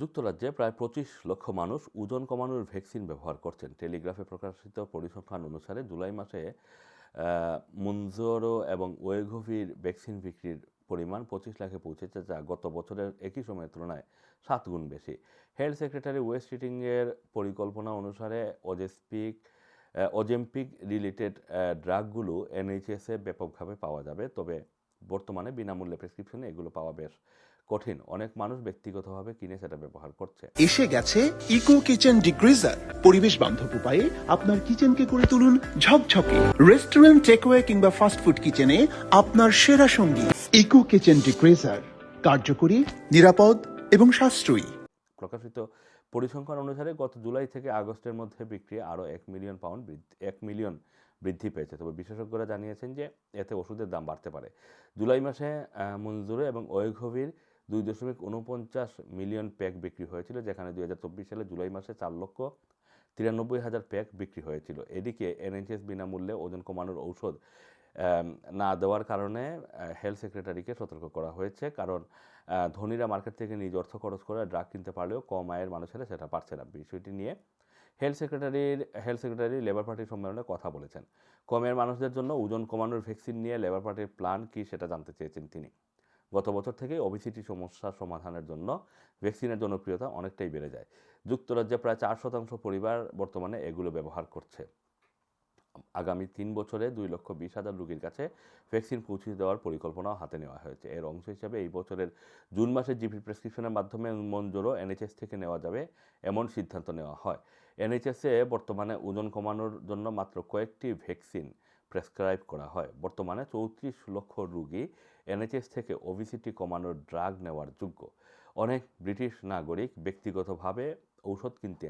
যুক্তরাজ্যে প্রায় পঁচিশ লক্ষ মানুষ ওজন কমানোর ভ্যাকসিন ব্যবহার করছেন। টেলিগ্রাফে প্রকাশিত পরিসংখ্যান অনুসারে জুলাই মাসে মুনজোরো এবং ওয়েঘভির ভ্যাকসিন বিক্রির পরিমাণ পঁচিশ লাখে পৌঁছেছে, যা গত বছরের একই সময়ের তুলনায় সাত গুণ বেশি। হেলথ সেক্রেটারি ওয়েস্ট হিটিংয়ের পরিকল্পনা অনুসারে অজেস্পিক অজেম্পিক রিলেটেড ড্রাগগুলো এনএইচএসে ব্যাপকভাবে পাওয়া যাবে। তবে বর্তমানে বিনামূল্যে প্রেসক্রিপশনে এগুলো পাওয়া বেশ কঠিন। অনেক মানুষ ব্যক্তিগতভাবে কিনে সেটা ব্যবহার করছে। এসে গেছে ইকো কিচেন ডিগ্রিজার পরিবেশ বান্ধব উপায়ে আপনার কিচেনকে করে তুলুন ঝকঝকে। রেস্টুরেন্ট টেকওয়ে কিংবা ফাস্টফুড কিচেনে আপনার সেরা সঙ্গী ইকো কিচেন ডিগ্রিজার কার্যকরী নিরাপদ এবং সাশ্রয়ী। প্রকাশিত পরিসংখ্যান অনুসারে গত জুলাই থেকে আগস্টের মধ্যে বিক্রি আরও এক মিলিয়ন পাউন্ড বৃদ্ধি এক মিলিয়ন বৃদ্ধি পেয়েছে। তবে বিশেষজ্ঞরা জানিয়েছেন যে এতে ওষুধের দাম বাড়তে পারে। জুলাই মাসে মঞ্জুরে এবং ওয়েঘভির দুই দশমিক উনপঞ্চাশ মিলিয়ন প্যাক বিক্রি হয়েছিল, যেখানে দুই হাজার চব্বিশ সালে জুলাই মাসে চার লক্ষ তিরানব্বই হাজার প্যাক বিক্রি হয়েছিল। এদিকে এনএইচএস বিনামূল্যে ওজন কমানোর ঔষধ না দেওয়ার কারণে হেলথ সেক্রেটারিকে সতর্ক করা হয়েছে। কারণ ধনীরা মার্কেট থেকে নিজ অর্থ খরচ করে ড্রাগ কিনতে পারলেও কম আয়ের মানুষেরা সেটা পারছে না। বিষয়টি নিয়ে হেলথ সেক্রেটারির হেলথ সেক্রেটারি লেবার পার্টির সম্মেলনে কথা বলেছেন। কমের মানুষদের জন্য ওজন কমানোর ভ্যাকসিন নিয়ে লেবার পার্টির প্ল্যান কী সেটা জানতে চেয়েছেন তিনি। গত বছর থেকে ওবিসিটি সমস্যা সমাধানের জন্য ভ্যাকসিনের জনপ্রিয়তা অনেকটাই বেড়ে যায়। যুক্তরাজ্যে প্রায় চার শতাংশ পরিবার বর্তমানে এগুলো ব্যবহার করছে। আগামী তিন বছরে দুই লক্ষ বিশ হাজার রোগীর কাছে ভ্যাকসিন পৌঁছে দেওয়ার পরিকল্পনাও হাতে নেওয়া হয়েছে। এর অংশ হিসেবে এই বছরের জুন মাসে জিপি প্রেসক্রিপশনের মাধ্যমে মঞ্জুরও এনএইচএস থেকে নেওয়া যাবে এমন সিদ্ধান্ত নেওয়া হয়। এনএইচএসে বর্তমানে ওজন কমানোর জন্য মাত্র কয়েকটি ভ্যাকসিন প্রেসক্রাইব করা হয়। বর্তমানে চৌত্রিশ লক্ষ রোগী এনএইচএস থেকে ওবিসিটি কমানোর ড্রাগ নেওয়ার যোগ্য। অনেক ব্রিটিশ নাগরিক ব্যক্তিগতভাবে ঔষধ কিনতে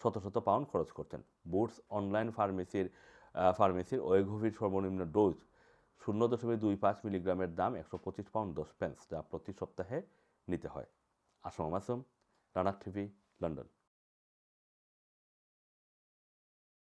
শত শত পাউন্ড খরচ করছেন। বুটস অনলাইন ফার্মেসির ফার্মেসির ওয়েঘোভির সর্বনিম্ন ডোজ শূন্য দশমিক দুই পাঁচ মিলিগ্রামের দাম একশো পঁচিশ পাউন্ড দশ পেন্স যা প্রতি সপ্তাহে নিতে হয়। আসম আসম, রানার টিভি, লন্ডন।